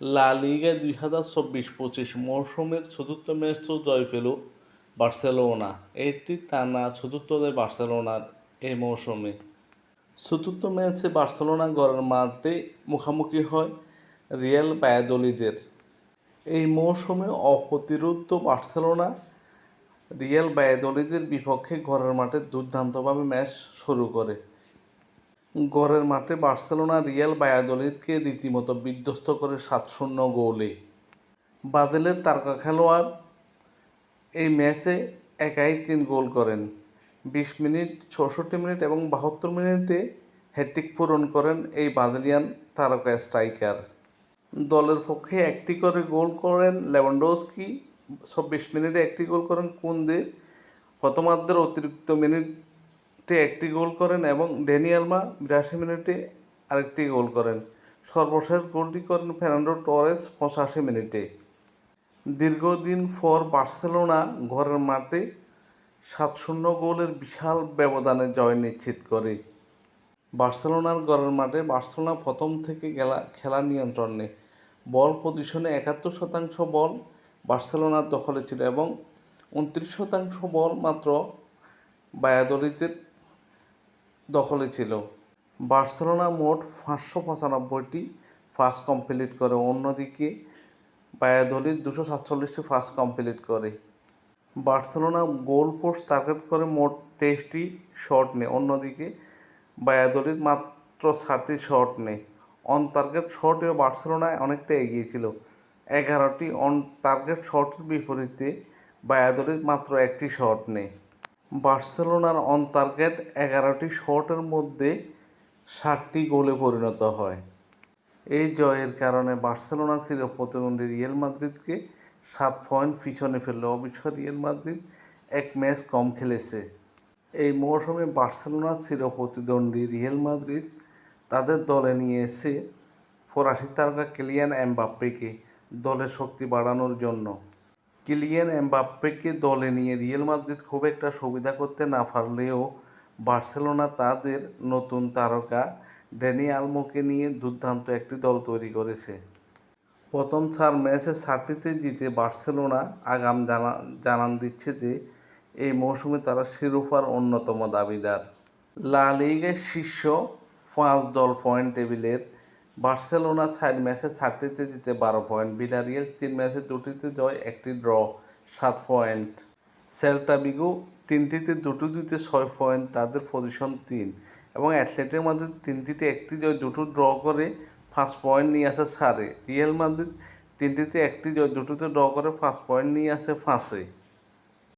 লা লিগা দুই হাজার চব্বিশ পঁচিশ মৌসুমের চতুর্থ ম্যাচও জয় পেল বার্সেলোনা। এটি টানা চতুর্থ জয় বার্সেলোনার এই মৌসুমে চতুর্থ ম্যাচে বার্সেলোনা গড়ের মাঠে মুখোমুখি হয় রিয়াল বায়াদলিদের এই মৌসুমে অপ্রতিরোধ বার্সেলোনা রিয়াল বায়াদলিদের বিপক্ষে ঘরের মাঠে দুর্দান্তভাবে ম্যাচ শুরু করে। ঘরের মাঠে বার্সেলোনা, রিয়াল বায়াদলিদকে রীতিমতো বিধ্বস্ত করে সাত শূন্য গোলে। বাজেলের তারকা খেলোয়াড় এই ম্যাচে একাই তিন গোল করেন। বিশ মিনিট, চৌষট্টি মিনিট এবং বাহাত্তর মিনিটে হ্যাট্রিক পূরণ করেন এই ব্রাজিলিয়ান তারকা স্ট্রাইকার। দলের পক্ষে একটি করে গোল করেন লেভানডোস্কি, চব্বিশ মিনিটে একটি গোল করেন কুন্দে। প্রথমার্ধের অতিরিক্ত মিনিটে একটি গোল করেন এবং ড্যানিয়ালমা বিরাশি মিনিটে আরেকটি গোল করেন। সর্বশেষ গোলটি করেন ফের্নান্ডো টরেস পঁচাশি মিনিটে। দীর্ঘদিন ফর বার্সেলোনা ঘরের মাঠে সাত শূন্য গোলের বিশাল ব্যবধানে জয় নিশ্চিত করে। বার্সেলোনার ঘরের মাঠে বার্সেলোনা প্রথম থেকে খেলা খেলা নিয়ন্ত্রণে। বল পজিশনে একাত্তর শতাংশ বল বার্সেলোনার দখলে ছিল এবং উনত্রিশ শতাংশ বল মাত্র বায়াদলিতের দখলে ছিল। বার্সেলোনা মোট পাঁচশো পঁচানব্বইটি ফার্স্ট কমপ্লিট করে, অন্যদিকে বায়াদলির দুশো সাতচল্লিশটি ফার্স্ট কমপ্লিট করে। বার্সেলোনা গোল পোস্ট টার্গেট করে মোট তেইশটি শট নেয়, অন্যদিকে বায়াদলির মাত্র ষাটটি শট নেয়। অন টার্গেট শটেও বার্সেলোনায় অনেকটা এগিয়ে ছিল। এগারোটি অন টার্গেট শটের বিপরীতে বায়াদলির মাত্র একটি শট নেয়। বার্সেলোনার অন টার্গেট এগারোটি শটের মধ্যে ষাটটি গোলে পরিণত হয়। এই জয়ের কারণে বার্সেলোনা ছিল প্রতিদ্বন্দ্বী রিয়েল মাদ্রিদকে সাত পয়েন্ট পিছনে ফেলল। অবশ্য রিয়েল মাদ্রিদ এক ম্যাচ কম খেলেছে। এই মৌসুমে বার্সেলোনা ছিল প্রতিদ্বন্দ্বী রিয়েল মাদ্রিদ। তাদের দলে নিয়ে এসে ফরাসি তারকা কিলিয়ান এমবাপ্পেকে দলের শক্তি বাড়ানোর জন্য। কিলিয়ান এমবাপ্পেকে দলে নিয়ে রিয়েল মাদ্রিদ খুব একটা সুবিধা করতে না পারলেও বার্সেলোনা তাদের নতুন তারকা ড্যানি আলমোকে নিয়ে দুর্দান্ত একটি দল তৈরি করেছে। প্রথম চার ম্যাচে চারটিতে জিতে বার্সেলোনা আগাম জানা, জানান দিচ্ছে যে এই মৌসুমে তারা শিরোপার অন্যতম দাবিদার। লা লিগের শীর্ষ পাঁচ দল পয়েন্ট টেবিলের বার্সেলোনা চার ম্যাচে চারটিতে জিতে বারো পয়েন্ট বিলারিয়াল তিন ম্যাচে দুটিতে জয়, একটি ড্র, সাত পয়েন্ট। সেল্টা বিগো তিনটিতে দুটো দুইতে ছয় পয়েন্ট, তাদের পজিশন তিন। এবং অ্যাথলেটের মধ্যে তিনটিতে একটি জয়, দুটো ড্র করে পাঁচ পয়েন্ট নিয়ে আসে সারে। রিয়েল মাদ্রিদ তিনটিতে একটি জয়, দুটোতে ড্র করে পাঁচ পয়েন্ট নিয়ে আসে পাঁচে।